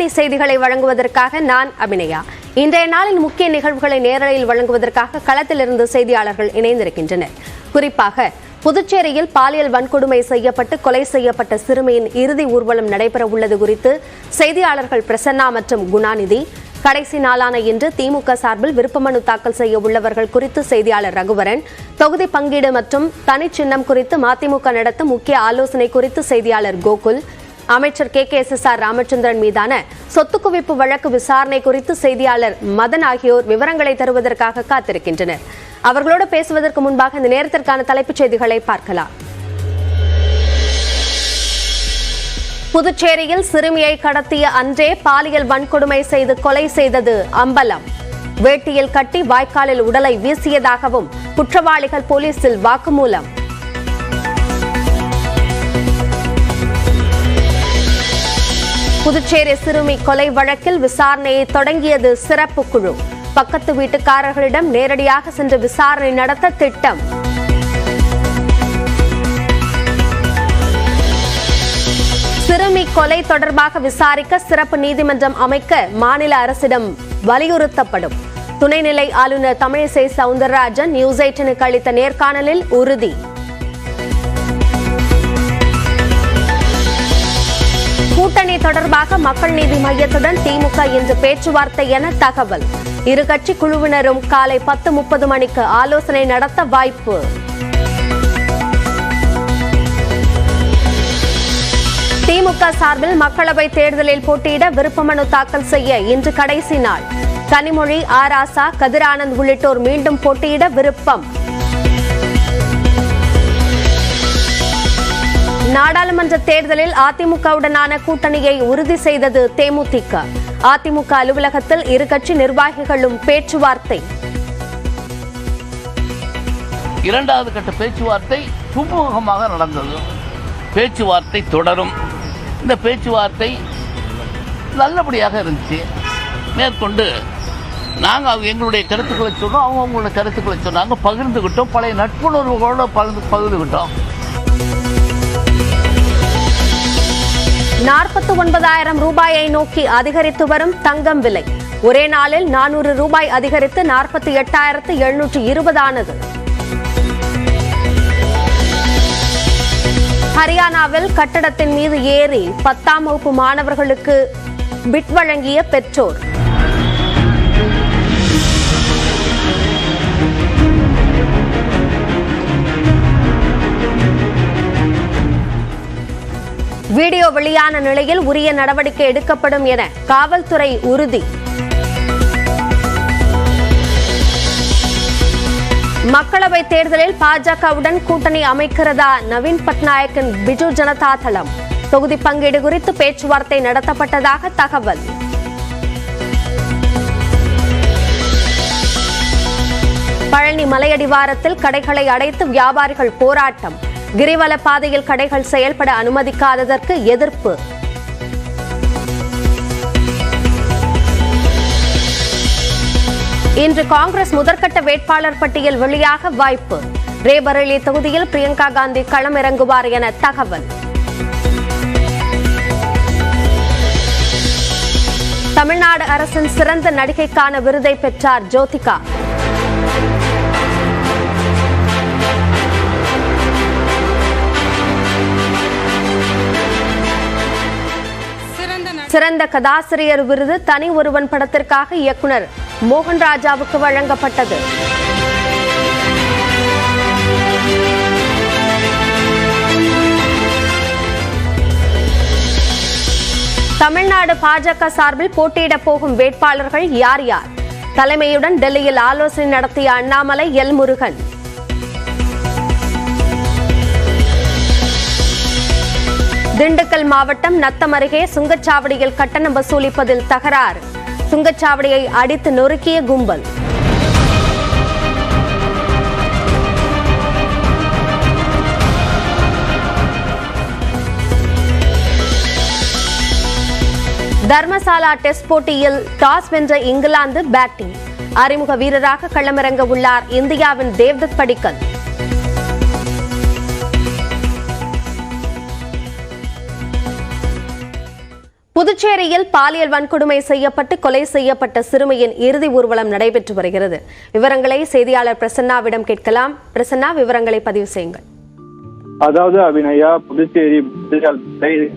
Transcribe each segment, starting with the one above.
முன்னணி செய்திகளை வழங்குவதற்காக நான் அபிநயா. இன்றைய நாளின் முக்கிய நிகழ்வுகளை நேரலையில் வழங்குவதற்காக களத்திலிருந்து செய்தியாளர்கள் இணைந்திருக்கின்றனர். குறிப்பாக புதுச்சேரியில் பாலியல் வன்கொடுமை செய்யப்பட்டு கொலை செய்யப்பட்ட சிறுமியின் இறுதி ஊர்வலம் நடைபெற உள்ளது குறித்து செய்தியாளர்கள் பிரசன்னா மற்றும் குணாநிதி கடைசி நாளான இன்று திமுக சார்பில் விருப்பமனு தாக்கல் செய்ய உள்ளவர்கள் குறித்து செய்தியாளர் ரகுவரன் தொகுதி பங்கீடு மற்றும் தனிச்சின்னம் குறித்து மதிமுக நடத்தும் முக்கிய ஆலோசனை குறித்து செய்தியாளர் கோகுல் அமைச்சர் K. K. S. S. R. Ramachandran மீதான சொத்து குவிப்பு வழக்கு விசாரணை குறித்து செய்தியாளர் மதன் ஆகியோர் விவரங்களை தருவதற்காக காத்திருக்கின்றனர். அவர்களோடு பேசுவதற்கு முன்பாக இந்த நேரத்திற்கான தலைப்புச் செய்திகளை பார்க்கலாம். புதுச்சேரியில் சிறுமியை கடத்திய அன்றே பாலியல் வன்கொடுமை செய்து கொலை செய்தது அம்பலம். வேட்டியில் கட்டி வாய்க்காலில் உடலை வீசியதாகவும் குற்றவாளிகள் போலீசில் வாக்குமூலம். புதுச்சேரி சிறுமி கொலை வழக்கில் விசாரணையை தொடங்கியது சிறப்பு குழு. பக்கத்து வீட்டுக்காரர்களிடம் நேரடியாக சென்று விசாரணை நடத்த திட்டம். சிறுமி கொலை தொடர்பாக விசாரிக்க சிறப்பு நீதிமன்றம் அமைக்க மாநில அரசிடம் வலியுறுத்தப்படும். துணைநிலை ஆளுநர் தமிழிசை சவுந்தரராஜன் நியூஸ் எயிட்டனுக்கு அளித்த நேர்காணலில் உறுதி. கூட்டணி தொடர்பாக மக்கள் நீதி மையத்துடன் திமுக இன்று பேச்சுவார்த்தை என தகவல். இரு கட்சி குழுவினரும் காலை பத்து முப்பது மணிக்கு ஆலோசனை நடத்த வாய்ப்பு. திமுக சார்பில் மக்களவை தேர்தலில் போட்டியிட விருப்பமனு தாக்கல் செய்ய இன்று கடைசி நாள். கனிமொழி ஆராசா கதிரானந்த் உள்ளிட்டோர் மீண்டும் போட்டியிட விருப்பம். நாடாளுமன்ற தேர்தலில் அதிமுகவுடனான கூட்டணியை உறுதி செய்தது தேமுதிக. அதிமுக அலுவலகத்தில் இரு கட்சி நிர்வாகிகளும் பேச்சுவார்த்தை. இரண்டாவது கட்ட பேச்சுவார்த்தை சுமூகமாக நடந்தது. பேச்சுவார்த்தை தொடரும். இந்த பேச்சுவார்த்தை நல்லபடியாக இருந்துச்சு. மேற்கொண்டு நாங்கள் அவங்க எங்களுடைய கருத்துக்களை சொன்னோம் அவங்க அவங்களோட கருத்துக்களை சொன்னாங்க. பகிர்ந்துக்கிட்டோம் பழைய நட்புணர்வுகளோட பகிர்ந்து பகிர்ந்துக்கிட்டோம் நாற்பத்தி ஒன்பதாயிரம் ரூபாயை நோக்கி அதிகரித்து வரும் தங்கம் விலை. ஒரே நாளில் நானூறு ரூபாய் அதிகரித்து நாற்பத்தி எட்டாயிரத்து எழுநூற்று இருபதானது. ஹரியானாவில் கட்டடத்தின் மீது ஏறி பத்தாம் வகுப்பு மாணவர்களுக்கு பிட் வழங்கிய பெற்றோர். வீடியோ வெளியான நிலையில் உரிய நடவடிக்கை எடுக்கப்படும் என காவல்துறை உறுதி. மக்களவை தேர்தலில் பாஜகவுடன் கூட்டணி அமைக்கிறதா நவீன் பட்நாயக்கின் பிஜு ஜனதா தளம் தொகுதி பங்கீடு குறித்து பேச்சுவார்த்தை நடத்தப்பட்டதாக தகவல். பழனி மலையடிவாரத்தில் கடைகளை அடைத்து வியாபாரிகள் போராட்டம். கிரிவல பாதையில் கடைகள் செயல்பட அனுமதிக்காததற்கு எதிர்ப்பு. இன்று காங்கிரஸ் முதற்கட்ட வேட்பாளர் பட்டியல் வெளியாக வாய்ப்பு. ரேபரேலி தொகுதியில் பிரியங்கா காந்தி களமிறங்குவார் என தகவல். தமிழ்நாடு அரசின் சிறந்த நடிகைக்கான விருதை பெற்றார் ஜோதிகா. சிறந்த கதாசிரியர் விருது தனி ஒருவன் படத்திற்காக இயக்குனர் மோகன் ராஜாவுக்கு வழங்கப்பட்டது. தமிழ்நாடு பாஜக சார்பில் போட்டியிட போகும் வேட்பாளர்கள் யார் யார்? தலைமையுடன் டெல்லியில் ஆலோசனை நடத்திய அண்ணாமலை எல் முருகன். திண்டுக்கல் மாவட்டம் நத்தம் அருகே சுங்கச்சாவடியில் கட்டணம் வசூலிப்பதில் தகராறு. சுங்கச்சாவடியை அடித்து நொறுக்கிய கும்பல். தர்மசாலா டெஸ்ட் போட்டியில் டாஸ் வென்ற இங்கிலாந்து பேட்டிங். அறிமுக வீரராக களமிறங்க உள்ளார் இந்தியாவின் தேவ்தத் படிக்கல். புதுச்சேரியில் பாலியல் வன்கொடுமை செய்யப்பட்டு கொலை செய்யப்பட்ட சிறுமியின் இறுதி ஊர்வலம் நடைபெற்று வருகிறது. விவரங்களை செய்தியாளர் பிரசன்னாவிடம் கேட்கலாம். பிரசன்னா விவரங்களை பதிவு செய்யுங்கள். அதாவது அபிநயா புதுச்சேரி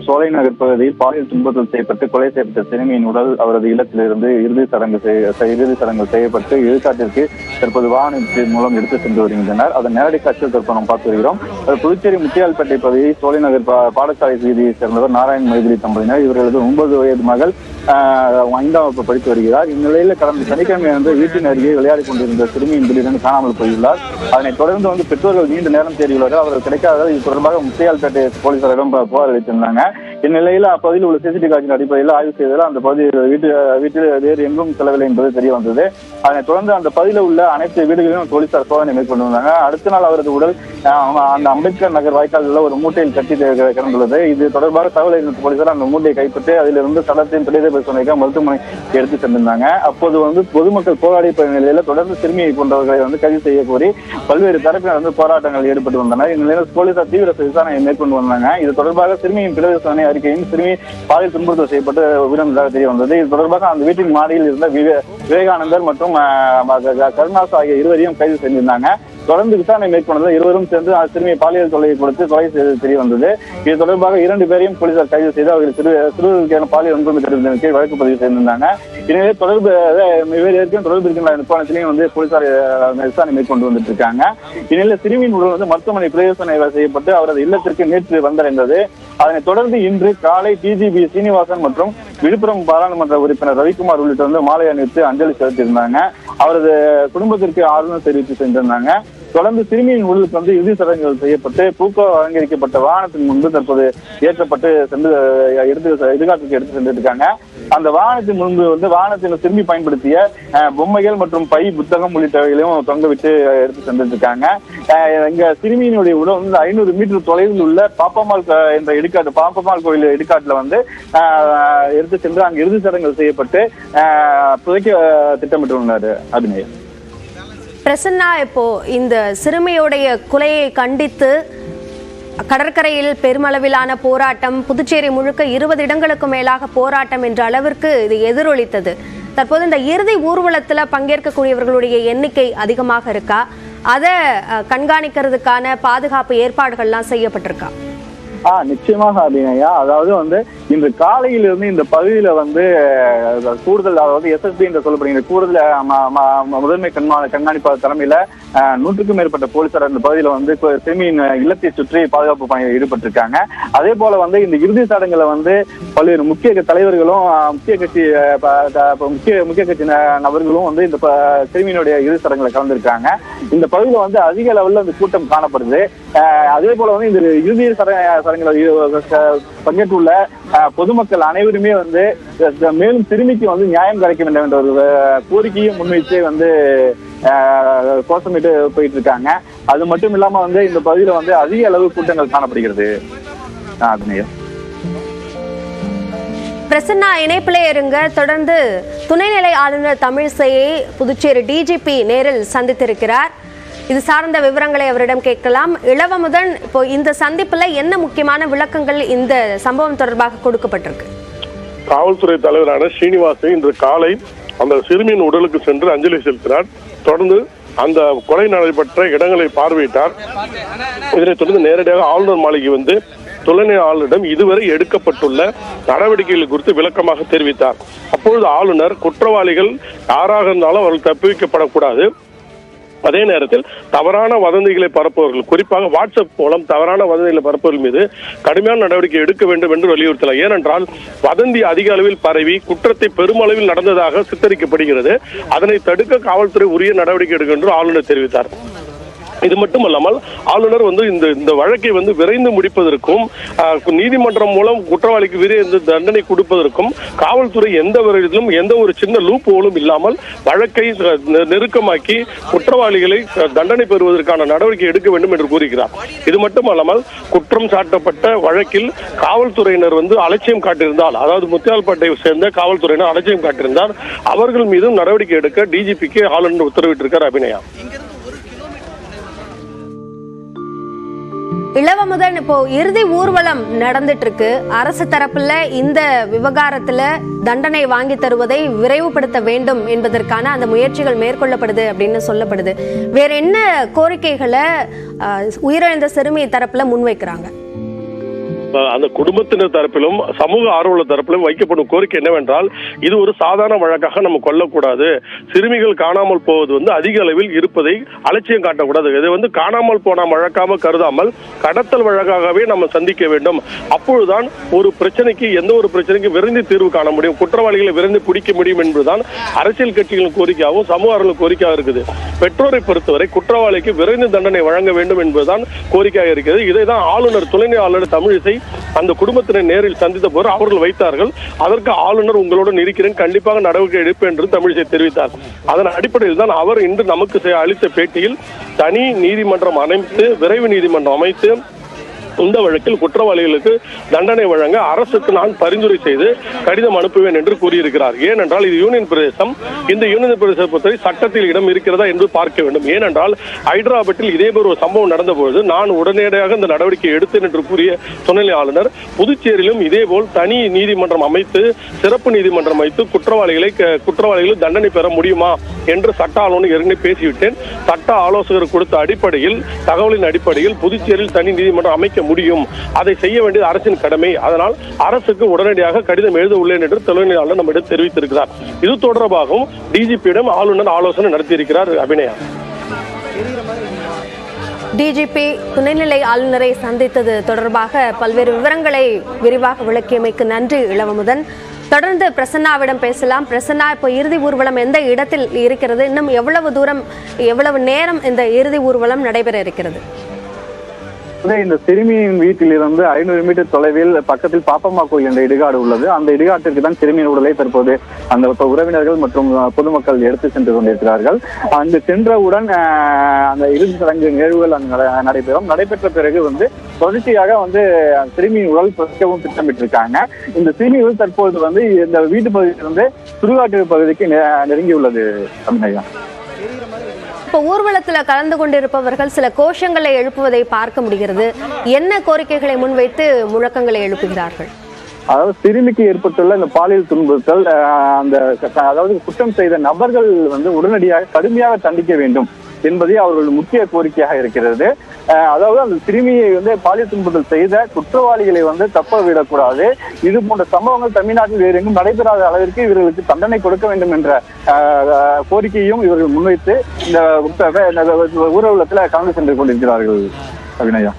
சோலை நகர் பகுதியில் பாலியல் துன்பத்தில் செய்யப்பட்டு கொலை செய்யப்பட்ட சிறுமியின் உடல் அவரது இல்லத்திலிருந்து இறுதி சடங்கு செய்ய- இறுதி சடங்கு செய்யப்பட்டு இழுக்காட்டிற்கு தற்போது வாகனத்தின் மூலம் எடுத்து சென்று வருகின்றனர். அதன் நேரடி காட்சியில் தற்போது நாம் பார்த்து வருகிறோம். புதுச்சேரி முத்தியால்பேட்டை பகுதி சோலை நகர் பா- பாடசாலை வீதியை சேர்ந்தவர் நாராயண் மைதிரி தம்பதியினர். இவர்களது ஒன்பது வயது மகள் ஐந்தாம் வகுப்பு படித்து வருகிறார். இந்நிலையில் கடந்த சனிக்கிழமை வந்து வீட்டின் அருகே விளையாடி கொண்டிருந்த சிறுமியின் திடீரென காணாமல் போயுள்ளார். அதனைத் தொடர்ந்து வந்து பெற்றோர்கள் நீண்ட நேரம் தேடியுள்ளார்கள் அவர்கள் கிடைக்காத இது தொடர்பாக முத்தையால்பேட்டை போலீசாரிடம் புகார் அளித்திருந்தாங்க. இந்நிலையில் அப்பகுதியில் உள்ள சிசிடிவி காட்சியின் அடிப்படையில் ஆய்வு செய்ததில் அந்த பகுதியில் வீட்டு வீட்டில் வேறு எங்கும் செல்லவில்லை என்பது தெரிய வந்தது. அதனைத் தொடர்ந்து அந்த பகுதியில் உள்ள அனைத்து வீடுகளிலும் போலீசார் சோதனை மேற்கொண்டு வந்தாங்க அடுத்த நாள் அவரது உடல் அந்த அம்பேத்கர் நகர் வாய்க்காலில் உள்ள ஒரு மூட்டையில் கட்டி கிடந்துள்ளது. இது தொடர்பாக தகவல் அறிந்த போலீசார் அந்த மூட்டையை கைப்பற்றி அதிலிருந்து சடலத்தின் பிரேத பரிசோதனைக்காக மருத்துவமனை எடுத்து சென்றிருந்தாங்க. அப்போது வந்து பொதுமக்கள் போராடி நிலையில் நிலையில தொடர்ந்து சிறுமியை கொண்டவர்களை வந்து கைது செய்ய கோரி பல்வேறு தரப்பினர் வந்து போராட்டங்கள் ஈடுபட்டு வந்தனர். இந்நிலையில் போலீசார் தீவிர விசாரணை மேற்கொண்டு வந்தாங்க. இது தொடர்பாக சிறுமியின் பிரேத சோதனை அறிக்கையும் சிறுமி பாலியல் துன்புறுத்தல் செய்யப்பட்டு உயிரிழந்ததாக தெரிய வந்தது. இது தொடர்பாக அந்த வீட்டின் மாடியில் இருந்த விவே- விவேகானந்தர் மற்றும் ஆஹ், கருணாஸ் ஆகிய இருவரையும் கைது செஞ்சிருந்தாங்க. தொடர்ந்து விசாரணை மேற்கொண்டதில் இருவரும் சேர்ந்து அந்த சிறுமியை பாலியல் தொலை கொடுத்து கொலை செய்தது தெரிய வந்தது. இது தொடர்பாக இரண்டு பேரையும் போலீசார் கைது செய்து அவர்கள் சிறு சிறுவர்களுக்கான பாலியல் வன்கொடுமை தெரிவித்தின் கீழ் வழக்கு பதிவு செய்திருந்தாங்க. எனவே தொடர்பு ஏற்கனவே தொடர்பு இருக்கின்ற நிறுவனத்திலையும் வந்து போலீசார் விசாரணை மேற்கொண்டு வந்துட்டு இருக்காங்க இந்நிலையில் சிறுமியின் உடல் வந்து மருத்துவமனை பிரயோசனை செய்யப்பட்டு அவரது இல்லத்திற்கு நேற்று வந்தடைந்தது. அதனைத் தொடர்ந்து இன்று காலை டிஜிபி சீனிவாசன் மற்றும் விழுப்புரம் பாராளுமன்ற உறுப்பினர் ரவிக்குமார் உள்ளிட்ட வந்து மாலை அணிவித்து அஞ்சலி செலுத்தியிருந்தாங்க. அவரது குடும்பத்திற்கு ஆறுதல் தெரிவித்து சென்றிருந்தாங்க. தொடர்ந்து சிறுமியின் உடலுக்கு வந்து இறுதி சடங்குகள் செய்யப்பட்டு பூக்கோ அலங்கரிக்கப்பட்ட வாகனத்தின் முன்பு தற்போது ஏற்றப்பட்டு சென்று எடுத்து எதிர்காலத்துக்கு எடுத்து சென்று இருக்காங்க அந்த வாகனத்தின் முன்பு வந்து வாகனத்தில் திரும்பி பயன்படுத்திய பொம்மைகள் மற்றும் பை புத்தகம் உள்ளிட்டவைகளையும் தொங்க விட்டு எடுத்து சென்றிருக்காங்க. இங்க சிறுமியினுடைய உடல் வந்து ஐநூறு மீட்டர் தொலைவில் உள்ள பாப்பம்மாள் என்ற இடுகாட்டு பாப்பம்மாள் கோயில் இடுகாட்டுல வந்து எடுத்து சென்று அங்கு இறுதி சடங்குகள் செய்யப்பட்டு புதைக்க அஹ், திட்டமிட்டுள்ளனர் அபிநயம். பிரசன்னா இப்போ இந்த சிறுமியுடைய கொலையை கண்டித்து கடற்கரையில் பெருமளவிலான போராட்டம் புதுச்சேரி முழுக்க இருபது இடங்களுக்கு மேலாக போராட்டம் என்ற அளவிற்கு இது எதிரொலித்தது. தற்போது இந்த இறுதி ஊர்வலத்தில் பங்கேற்கக்கூடியவர்களுடைய எண்ணிக்கை அதிகமாக இருக்கா? அதை கண்காணிக்கிறதுக்கான பாதுகாப்பு ஏற்பாடுகள்லாம் செய்யப்பட்டிருக்கா? ஆ நிச்சயமாக அபிநயா அதாவது வந்து இன்று காலையிலிருந்து இந்த பகுதியில வந்து கூடுதல் அதாவது எஸ்எஸ்பி என்று சொல்லப்படுகிற கூடுதல் முதன்மை கண்மா கண்காணிப்பாளர் தலைமையில நூற்றுக்கும் மேற்பட்ட போலீசார் இந்த பகுதியில வந்து கு- சிறுமியின் இல்லத்தை சுற்றி பாதுகாப்பு பணியில் ஈடுபட்டிருக்காங்க. அதே போல வந்து இந்த இறுதி சடங்குல வந்து பல்வேறு முக்கிய தலைவர்களும் முக்கிய கட்சி ப- முக்கிய முக்கிய கட்சி நபர்களும் வந்து இந்த ப- சிறுமியினுடைய இறுதி சடங்குல கலந்துருக்காங்க. இந்த பகுதியில வந்து அதிக லெவல்ல இந்த கூட்டம் காணப்படுது. அதே போல வந்து இந்த இறுதி சட- சடங்குல பங்கேற்றுள்ள பொதுமக்கள் அனைவருமே வந்து மேலும் சிறுமிக்கு வந்து நியாயம் கிடைக்க வேண்டும் என்ற ஒரு கோரிக்கையை முன்வைத்து வந்து கோஷமிட்டு போயிட்டு இருக்காங்க அது மட்டும் இல்லாம வந்து இந்த பகுதியில வந்து அதிக அளவு கூட்டங்கள் காணப்படுகிறது. பிரசன்னா இணைப்பிலே இருங்க. தொடர்ந்து துணைநிலை ஆளுநர் தமிழிசையை புதுச்சேரி டிஜிபி நேரில் சந்தித்திருக்கிறார். இது சார்ந்த விவரங்களை அவரிடம் கேட்கலாம். இளவமுதன் இப்போ இந்த சந்திப்புல என்ன முக்கியமான விளக்கங்கள் இந்த சம்பவம் தொடர்பாக கொடுக்கப்பட்டிருக்கு? காவல்துறை தலைவரான ஸ்ரீனிவாசன் இன்று காலை அந்த சிறுமியின் உடலுக்கு சென்று அஞ்சலி செலுத்தினார். தொடர்ந்து அந்த கொலை நடைபெற்ற இடங்களை பார்வையிட்டார். இதனைத் தொடர்ந்து நேரடியாக ஆளுநர் மாளிகை வந்து துணைநிலை ஆளுநரிடம் இதுவரை எடுக்கப்பட்டுள்ள நடவடிக்கைகள் குறித்து விளக்கமாக தெரிவித்தார். அப்பொழுது ஆளுநர் குற்றவாளிகள் யாராக இருந்தாலும் அவர்கள் தப்பிவிக்கப்படக்கூடாது. அதே நேரத்தில் தவறான வதந்திகளை பரப்புவர்கள் குறிப்பாக வாட்ஸ்அப் மூலம் தவறான வதந்திகளை பரப்புவர்கள் மீது கடுமையான நடவடிக்கை எடுக்க வேண்டும் என்று வலியுறுத்தலாம். ஏனென்றால் வதந்தி அதிக அளவில் பரவி குற்றத்தை பெருமளவில் நடந்ததாக சித்தரிக்கப்படுகிறது. அதனை தடுக்க காவல்துறை உரிய நடவடிக்கை எடுக்கும் என்று ஆளுநர் தெரிவித்தார். இது மட்டுமல்லாமல் ஆளுநர் வந்து இந்த இந்த வழக்கை வந்து விரைந்து முடிப்பதற்கும் நீதிமன்றம் மூலம் குற்றவாளிக்கு விரைந்து தண்டனை கொடுப்பதற்கும் காவல்துறை எந்த விதத்திலும் எந்த ஒரு சின்ன லூப் ஹோலும் இல்லாமல் வழக்கை நெ- நெருக்கமாக்கி குற்றவாளிகளை தண்டனை பெறுவதற்கான நடவடிக்கை எடுக்க வேண்டும் என்று கூறுகிறார் இது மட்டுமல்லாமல் குற்றம் சாட்டப்பட்ட வழக்கில் காவல்துறையினர் வந்து அலட்சியம் காட்டியிருந்தால் அதாவது முத்தியால்பேட்டை சேர்ந்த காவல்துறையினர் அலட்சியம் காட்டியிருந்தால் அவர்கள் மீதும் நடவடிக்கை எடுக்க டிஜிபிக்கு ஆளுநர் உத்தரவிட்டிருக்கார் அபிநயா. இளவமுதன் இப்போ இறுதி ஊர்வலம் நடந்துட்டு இருக்கு அரசு தரப்புல இந்த விவகாரத்துல தண்டனை வாங்கி தருவதை விரைவுபடுத்த வேண்டும் என்பதற்கான அந்த முயற்சிகள் மேற்கொள்ளப்படுது அப்படின்னு சொல்லப்படுது. வேற என்ன கோரிக்கைகளை உயிரிழந்த சிறுமி தரப்புல முன்வைக்கிறாங்க? அந்த குடும்பத்தினர் தரப்பிலும் சமூக ஆர்வலர் தரப்பிலும் வைக்கப்படும் கோரிக்கை என்னவென்றால் இது ஒரு சாதாரண வழக்காக நம்ம கொள்ளக்கூடாது சிறுமிகள் காணாமல் போவது வந்து அதிக அளவில் இருப்பதை அலட்சியம் காட்டக்கூடாது. இதை வந்து காணாமல் போன வழக்காம கருதாமல் கடத்தல் வழக்காகவே நம்ம சந்திக்க வேண்டும். அப்பொழுதுதான் ஒரு பிரச்சனைக்கு எந்த ஒரு பிரச்சனைக்கும் விரைந்து தீர்வு காண முடியும். குற்றவாளிகளை விரைந்து பிடிக்க முடியும் என்பதுதான் அரசியல் கட்சிகளின் கோரிக்கையாகவும் சமூக ஆர்வலர் கோரிக்கையாக இருக்குது. பெற்றோரை பொறுத்தவரை குற்றவாளிக்கு விரைந்து தண்டனை வழங்க வேண்டும் என்பதுதான் கோரிக்கையாக இருக்கிறது. இதை தான் ஆளுநர் துணைநிலை ஆளுநர் தமிழிசை அந்த குடும்பத்தினை நேரில் சந்தித்த போது அவர்கள் வைத்தார்கள். அதற்கு ஆளுநர் உங்களுடன் இருக்கிறேன். கண்டிப்பாக நடவடிக்கை எடுப்பேன் என்று தமிழிசை தெரிவித்தார். அதன் அடிப்படையில் தான் அவர் இன்று நமக்கு அளித்த பேட்டியில் தனி நீதிமன்றம் அமைத்து விரைவு நீதிமன்றம் அமைத்து இந்த வழக்கில் குற்றவாளிகளுக்கு தண்டனை வழங்க அரசுக்கு நான் பரிந்துரை செய்து கடிதம் அனுப்புவேன் என்று கூறியிருக்கிறார். ஏனென்றால் இது யூனியன் பிரதேசம். இந்த யூனியன் பிரதேசத்தை பொறுத்தவரை சட்டத்தில் இடம் இருக்கிறதா என்று பார்க்க வேண்டும். ஏனென்றால் ஹைதராபாத்தில் இதேபோல் ஒரு சம்பவம் நடந்தபோது நான் உடனடியாக இந்த நடவடிக்கை எடுத்தேன் என்று கூறிய துணைநிலை ஆளுநர் புதுச்சேரியிலும் இதேபோல் தனி நீதிமன்றம் அமைத்து சிறப்பு நீதிமன்றம் அமைத்து குற்றவாளிகளை குற்றவாளிகளுக்கு தண்டனை பெற முடியுமா என்று சட்ட ஆளுநர் ஏற்கனவே பேசிவிட்டேன். சட்ட ஆலோசகர் கொடுத்த அடிப்படையில் தகவலின் அடிப்படையில் புதுச்சேரியில் தனி நீதிமன்றம் அமைக்க முடியும். அதை செய்ய வேண்டியது அரசின் கடமை. அதனால் அரசுக்கு உடனடியாக கடிதம் எழுத உள்ளேன் என்று துணைநிலை நம்மிடம் தெரிவித்திருக்கிறார். இது தொடர்பாகவும் டிஜிபியிடம் ஆளுநர் ஆலோசனை நடத்தியிருக்கிறார் அபிநயா. டிஜிபி துணைநிலை ஆளுநரை சந்தித்தது தொடர்பாக பல்வேறு விவரங்களை விரிவாக விளக்கியமைக்கு நன்றி இளவமுதன். தொடர்ந்து பிரசன்னாவிடம் பேசலாம். பிரசன்னா இப்போ இறுதி ஊர்வலம் எந்த இடத்தில் இருக்கிறது? இன்னும் எவ்வளவு தூரம் எவ்வளவு நேரம் இந்த இறுதி ஊர்வலம் நடைபெற இருக்கிறது? இந்த சிறுமியின் வீட்டிலிருந்து ஐநூறு மீட்டர் தொலைவில் பக்கத்தில் பாப்பம்மா கோயில் என்ற இடுகாடு உள்ளது. அந்த இடுகாட்டிற்கு தான் சிறுமியின் உடலை தற்போது அந்த உறவினர்கள் மற்றும் பொதுமக்கள் எடுத்து சென்று கொண்டிருக்கிறார்கள். அங்கு சென்றவுடன் அந்த இறுதி சடங்கு நிகழ்வுகள் அங்கு நடைபெறும். நடைபெற்ற பிறகு வந்து தொடர்ச்சியாக வந்து அந்த சிறுமியின் உடல் புதைக்கவும் திட்டமிட்டிருக்காங்க. இந்த சிறுமி உடல் தற்போது வந்து இந்த வீட்டு பகுதியிலிருந்து சுடுகாட்டு பகுதிக்கு நெ- நெருங்கியுள்ளது தமிழகம். இப்போ ஊர்வலத்துல கலந்து கொண்டிருப்பவர்கள் சில கோஷங்களை எழுப்புவதை பார்க்க முடிகிறது. என்ன கோரிக்கைகளை முன்வைத்து முழக்கங்களை எழுப்புகிறார்கள்? அதாவது சிறுமிக்கு ஏற்பட்டுள்ள இந்த பாலியல் துன்புறுத்தல் அந்த அதாவது குற்றம் செய்த நபர்கள் வந்து உடனடியாக கடுமையாக தண்டிக்க வேண்டும். என்பதே அவர்கள் முக்கிய கோரிக்கையாக இருக்கிறது. அதாவது அந்த சிறுமியை வந்து பாலியல் துன்புதல் செய்த குற்றவாளிகளை வந்து தப்ப விடக்கூடாது. இது போன்ற சம்பவங்கள் தமிழ்நாட்டில் வேறு எங்கும் நடைபெறாத அளவிற்கு இவர்களுக்கு தண்டனை கொடுக்க வேண்டும் என்ற கோரிக்கையும் இவர்கள் முன்வைத்து இந்த இந்த ஊர்வலத்தில் கலந்து சென்று கொண்டிருக்கிறார்கள் அபிநயா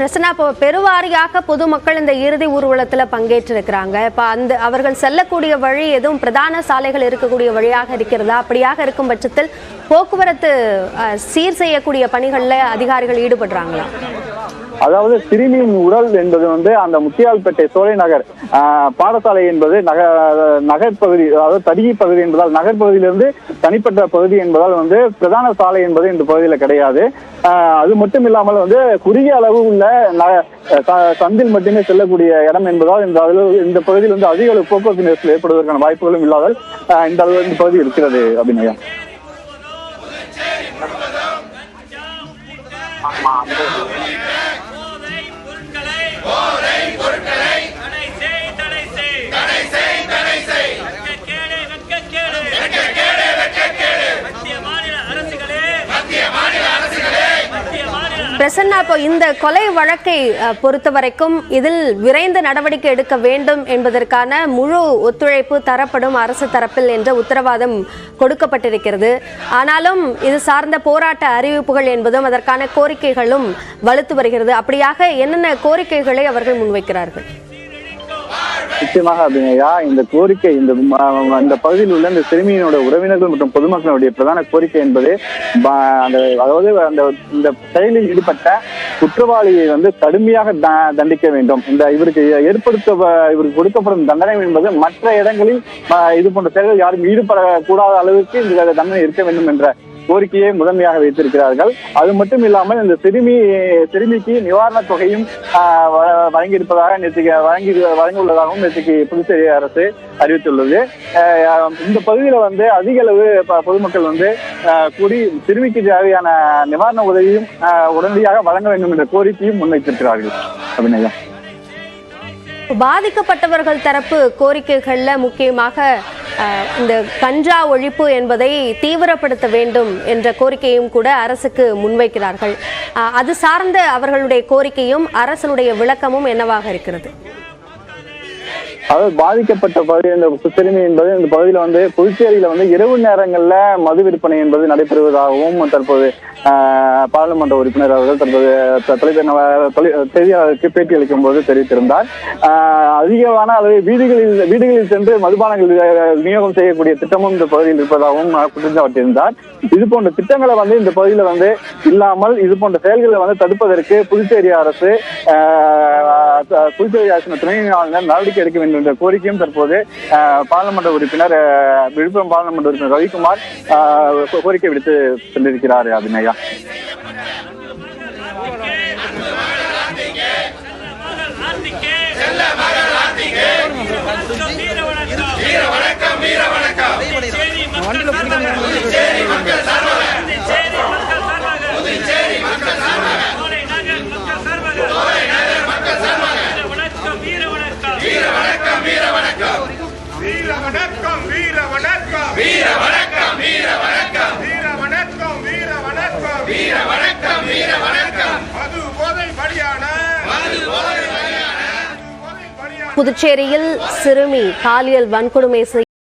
பிரசன்னா இப்போ பெருவாரியாக பொதுமக்கள் இந்த இறுதி ஊர்வலத்தில் பங்கேற்றிருக்கிறாங்க. இப்போ அந்த அவர்கள் செல்லக்கூடிய வழி எதுவும் பிரதான சாலைகள் இருக்கக்கூடிய வழியாக இருக்கிறதா? அப்படியாக இருக்கும் பட்சத்தில் போக்குவரத்து சீர் செய்யக்கூடிய பணிகளில் அதிகாரிகள் ஈடுபடுறாங்களா? அதாவது சிறுமியின் உடல் என்பது வந்து அந்த முத்தியால்பேட்டை சோலை நகர் பாடசாலை என்பது நகர் நகர்ப்பகுதி அதாவது தடிகை பகுதி என்பதால் நகர்ப்பகுதியிலிருந்து தனிப்பட்ட பகுதி என்பதால் வந்து பிரதான சாலை என்பது இந்த பகுதியில் கிடையாது. அது மட்டும் இல்லாமல் வந்து குறுகிய அளவு உள்ள சந்தில் மட்டுமே செல்லக்கூடிய இடம் என்பதால் இந்த அளவு இந்த பகுதியில் வந்து அதிக அளவு போக்குவரத்து நெரிசல் ஏற்படுவதற்கான வாய்ப்புகளும் இல்லாதால் இந்த அளவு இந்த பகுதி இருக்கிறது அபிநயா. பிரசன்னா இப்போ இந்த கொலை வழக்கை பொறுத்த வரைக்கும் இதில் விரைந்து நடவடிக்கை எடுக்க வேண்டும் என்பதற்கான முழு ஒத்துழைப்பு தரப்படும் அரசு தரப்பில் என்ற உத்தரவாதம் கொடுக்கப்பட்டிருக்கிறது. ஆனாலும் இது சார்ந்த போராட்ட அறிவிப்புகள் என்பதும் அதற்கான கோரிக்கைகளும் வலுத்து வருகிறது. அப்படியாக என்னென்ன கோரிக்கைகளை அவர்கள் முன்வைக்கிறார்கள்? நிச்சயமாக அபிநயா இந்த கோரிக்கை இந்த அந்த இந்த பகுதியில் உள்ள இந்த சிறுமியினோட உறவினர்கள் மற்றும் பொதுமக்களுடைய பிரதான கோரிக்கை என்பது அந்த அதாவது அந்த இந்த செயலில் ஈடுபட்ட குற்றவாளியை வந்து கடுமையாக த- தண்டிக்க வேண்டும். இந்த இவருக்கு ஏற்படுத்த இவருக்கு கொடுக்கப்படும் தண்டனை என்பது மற்ற இடங்களில் இது போன்ற செயல்கள் யாரும் ஈடுபடக்கூடாத அளவுக்கு இந்த தண்டனை இருக்க வேண்டும் என்ற கோரிக்கையை முதன்மையாக வைத்திருக்கிறார்கள். அது மட்டும் இல்லாமல் இந்த சிறுமி சிறுமிக்கு நிவாரணத் தொகையும் வ- வழங்கியிருப்பதாக நேற்றுக்கு வழங்கி வழங்கியுள்ளதாகவும் நேற்றுக்கு புதுச்சேரி அரசு அறிவித்துள்ளது. இந்த பகுதியில் வந்து அதிக அளவு ப- பொதுமக்கள் வந்து கூடி சிறுமிக்கு தேவையான நிவாரண உதவியும் உடனடியாக வழங்க வேண்டும் என்ற கோரிக்கையும் முன்வைத்திருக்கிறார்கள். அபிநயா. பாதிக்கப்பட்டவர்கள் தரப்பு கோரிக்கைகள்ல முக்கியமாக இந்த கஞ்சா ஒழிப்பு என்பதை தீவிரப்படுத்த வேண்டும் என்ற கோரிக்கையும் கூட அரசுக்கு முன்வைக்கிறார்கள். அது சார்ந்த அவர்களுடைய கோரிக்கையும் அரசனுடைய விளக்கமும் என்னவாக இருக்கிறது? அதாவது பாதிக்கப்பட்ட பகுதி இந்த சிறுமி என்பது இந்த பகுதியில் வந்து புதுச்சேரியில வந்து இரவு நேரங்கள்ல மது விற்பனை என்பது நடைபெறுவதாகவும் தற்போது பாராளுமன்ற உறுப்பினர் அவர்கள் தற்போது செய்தியாளருக்கு பேட்டி அளிக்கும் போது தெரிவித்திருந்தார் அதிகமான அளவு வீடுகளில் வீடுகளில் சென்று மதுபானங்கள் விநியோகம் செய்யக்கூடிய திட்டமும் இந்த பகுதியில் இருப்பதாகவும் ஆஹ், குற்றஞ்சாட்டியிருந்தார். இது போன்ற திட்டங்களை வந்து இந்த பகுதியில வந்து இல்லாமல் இது போன்ற செயல்களை வந்து தடுப்பதற்கு புதுச்சேரி அரசு புதுச்சேரி அரசின் துணை ஆளுநர் நடவடிக்கை எடுக்க வேண்டும் இந்த கோரிக்கையும் தற்போது பாராளுமன்ற உறுப்பினர் விழுப்புரம் பாராளுமன்ற உறுப்பினர் ரவிக்குமார் கோரிக்கை விடுத்து சென்றிருக்கிறார் அபிநயா ஆர்த்திக்கே புதுச்சேரியில் சிறுமி பாலியல் வன்கொடுமை செய்ய